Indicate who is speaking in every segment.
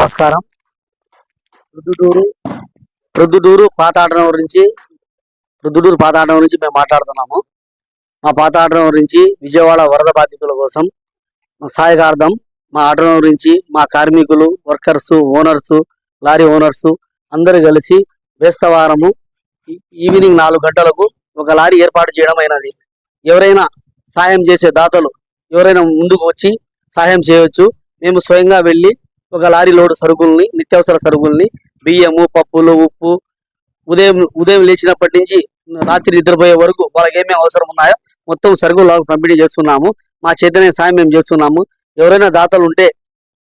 Speaker 1: నమస్కారం. ప్రొద్దుటూరు ప్రొద్దుటూరు పాత ఆటం గురించి ప్రొద్దుటూరు పాత గురించి మేము మాట్లాడుతున్నాము. మా పాత ఆటం గురించి విజయవాడ వరద బాధితుల కోసం సహాయకార్థం మా ఆటం గురించి మా కార్మికులు వర్కర్స్ ఓనర్స్ లారీ ఓనర్స్ అందరూ కలిసి బేస్తవారము. ఈవినింగ్ నాలుగు గంటలకు ఒక లారీ ఏర్పాటు చేయడం అయినది. ఎవరైనా సాయం చేసే దాతలు ఎవరైనా ముందుకు వచ్చి సహాయం చేయవచ్చు మేము స్వయంగా వెళ్ళి ఒక లారీ లోడు సరుకుల్ని నిత్యావసర సరుకుల్ని బియ్యము పప్పులు ఉప్పు ఉదయం ఉదయం లేచినప్పటి నుంచి రాత్రి నిద్రపోయే వరకు వాళ్ళకి ఏమేమి అవసరం ఉన్నాయో మొత్తం సరుకులు పంపిణీ చేస్తున్నాము. మా చేతనే సాయం మేము చేస్తున్నాము. ఎవరైనా దాతలు ఉంటే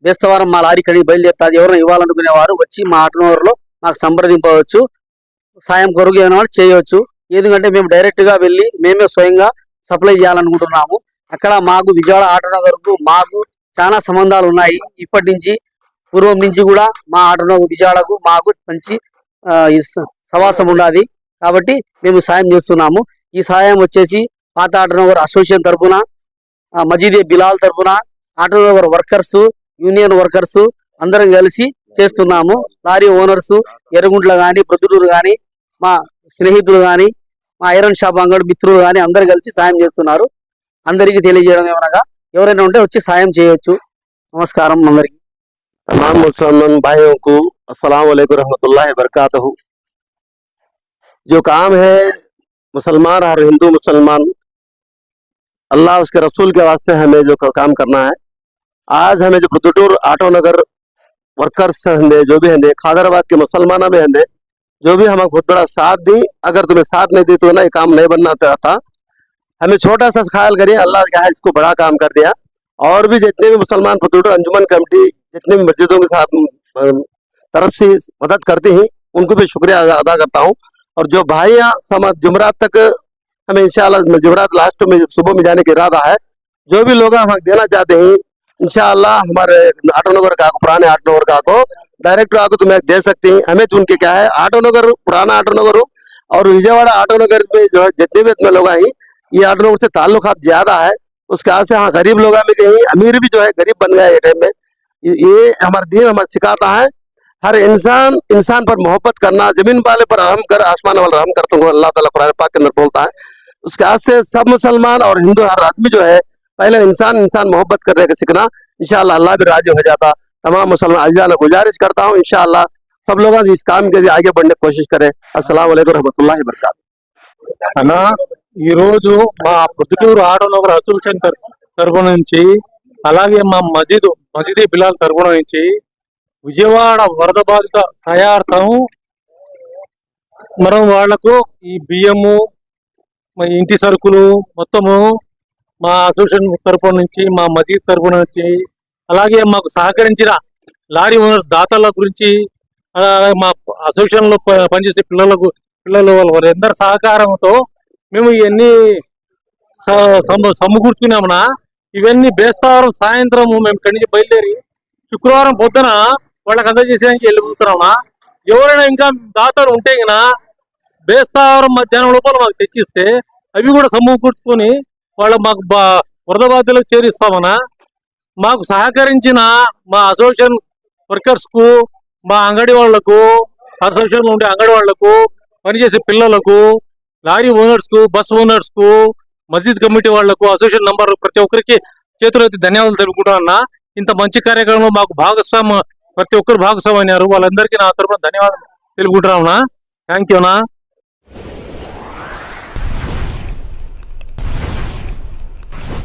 Speaker 1: బేస్తవారం మా లారీ కడిగి బయలుదేరుతాది. ఎవరైనా ఇవ్వాలనుకునే వారు వచ్చి మా ఆటోనగర్లో మాకు సంప్రదింపవచ్చు. సాయం కొరకు ఏమైనా చేయవచ్చు. ఎందుకంటే మేము డైరెక్ట్గా వెళ్ళి మేమే స్వయంగా సప్లై చేయాలనుకుంటున్నాము. అక్కడ మాకు విజయవాడ ఆటోనగర్కు మాకు చాలా సంబంధాలు ఉన్నాయి. ఇప్పటి నుంచి పూర్వం నుంచి కూడా మా ఆటలో విజయాలకు మాకు మంచి సవాసం ఉన్నది కాబట్టి మేము సాయం చేస్తున్నాము. ఈ సాయం వచ్చేసి పాత ఆటనగర్ అసోసియేషన్ తరఫున మజీదే బిలాల్ తరఫున ఆటోనగర్ వర్కర్స్ యూనియన్ వర్కర్స్ అందరం కలిసి చేస్తున్నాము. లారీ ఓనర్స్ ఎర్రగుంట్ల కానీ ప్రొద్దుటూరు కానీ మా స్నేహితులు కానీ మా ఐరన్ షాప్ అంగడి మిత్రులు కానీ అందరు కలిసి సాయం చేస్తున్నారు. అందరికీ తెలియజేయడం ఏమనగా ఎవరైనా ఉంటే వచ్చి సాయం చేయొచ్చు. నమస్కారం అందరికి.
Speaker 2: तमाम मुसलमान भाइयों को अस्सलाम वालेकुम रहमतुल्लाहि वबरकातुहू। जो काम है मुसलमान और हिंदू मुसलमान, अल्लाह उसके रसूल के वास्ते हमें जो काम करना है। आज हमें जो पुतुटूर आटो नगर वर्कर्स हंदे, जो भी हंदे, खादराबाद के मुसलमान भी हंदे, जो भी हमें बहुत बड़ा साथ दी, अगर तुम्हें साथ नहीं दी तो ना ये काम नहीं बनना था हमें छोटा सा ख्याल करिए, अल्लाह इसको बड़ा काम कर दिया। और भी जितने भी मुसलमान पुतुटूर अंजुमन कमेटी जितने भी मस्जिदों के साथ तरफ़ से मदद करते हैं, उनको भी शुक्रिया अदा करता हूँ। और जो भाई समाज जुमरात तक, हमें इंशाल्लाह जुमरात लास्ट में सुबह में जाने का इरादा है, जो भी लोग हम देना चाहते हैं इंशाल्लाह हमारे आटो नगर का, पुराने आटो नगर का को डायरेक्ट आको तुम्हें दे सकते हैं। हमें चुन के क्या है, आटो नगर, पुराना आटोनगर हो, और विजयवाड़ा आटो नगर में जो है, जितने भी इतने लोग हैं ये आटो नगर से ताल्लुक ज़्यादा है, उसके आज से हाँ गरीब लोग में कहीं अमीर भी जो है, गरीब बन गया ये टाइम में। ये ये हमारा दीन हमें सिखाता है हर इंसान इंसान पर मोहब्बत करना जमीन वाले पर रहम कर आसमान वाले रहम करते हो अल्लाह ताला कुरान पाक के अंदर बोलता है उसके आज से सब मुसलमान और हिंदू हर आदमी जो है पहले इंसान इंसान मोहब्बत करने का सीखना इंशाल्लाह अल्लाह भी राजी हो जाता तमाम मुसलमान अल्लाह गुजारिश करता हूँ इंशाल्लाह सब लोग इस काम के लिए आगे बढ़ने की कोशिश करें अस्सलाम वालेकुम रहमतुल्लाहि वबरकातुहू
Speaker 3: అన్నా ఈ రోజు మా పొద్దుటూరు ఆటోనగర్ అసోసియేషన్ తర- తరపు నుంచి అలాగే మా మసీదు మసీదీ బిలాల్ తరపున నుంచి విజయవాడ వరద బాధిత సహాయార్థం మనం వాళ్ళకు ఈ బియ్యము మా ఇంటి సరుకులు మొత్తము మా అసోసియేషన్ తరపు నుంచి మా మసీద్ తరపు నుంచి అలాగే మాకు సహకరించిన లారీ ఓనర్స్ దాతల గురించి అలాగే మా అసోసియేషన్లో ప- పనిచేసే పిల్లలకు పిల్లలు వాళ్ళందరి సహకారంతో మేము ఇవన్నీ స- సమకూర్చుకున్నామునా? ఇవన్నీ బేస్తవారం సాయంత్రం మేము ఇక్కడి నుంచి బయలుదేరి శుక్రవారం పొద్దున వాళ్ళకి అందజేసేదానికి వెళ్ళిపోతున్నామా? ఎవరైనా ఇంకా దాతలు ఉంటే గిన బేస్తవారం మధ్యాహ్నం లోపల మాకు తెచ్చిస్తే అవి కూడా సమకూర్చుకొని వాళ్ళ మాకు బా- వరద బాధ్యులకు చేరిస్తామన్నా మాకు సహకరించిన మా అసోసియేషన్ వర్కర్స్కు మా అంగడి వాళ్ళకు అసోసియేషన్లో ఉండే అంగడి వాళ్ళకు పనిచేసే పిల్లలకు లారీ ఓనర్స్కు బస్ ఓనర్స్కు మస్జిద్ కమిటీ వాళ్ళకు అసోసియేషన్ నంబర్ ప్రతి ఒక్కరికి చేతులెత్తి ధన్యవాదాలు తెలుపుకుంటున్నా ఇంత మంచి కార్యక్రమంలో మాకు భాగస్వామ్యం ప్రతి ఒక్కరు భాగస్వామ్యం అయినారు. వాళ్ళందరికీ నా తరఫున ధన్యవాదాలు తెలుపుకుంటున్నా థ్యాంక్ యూ నా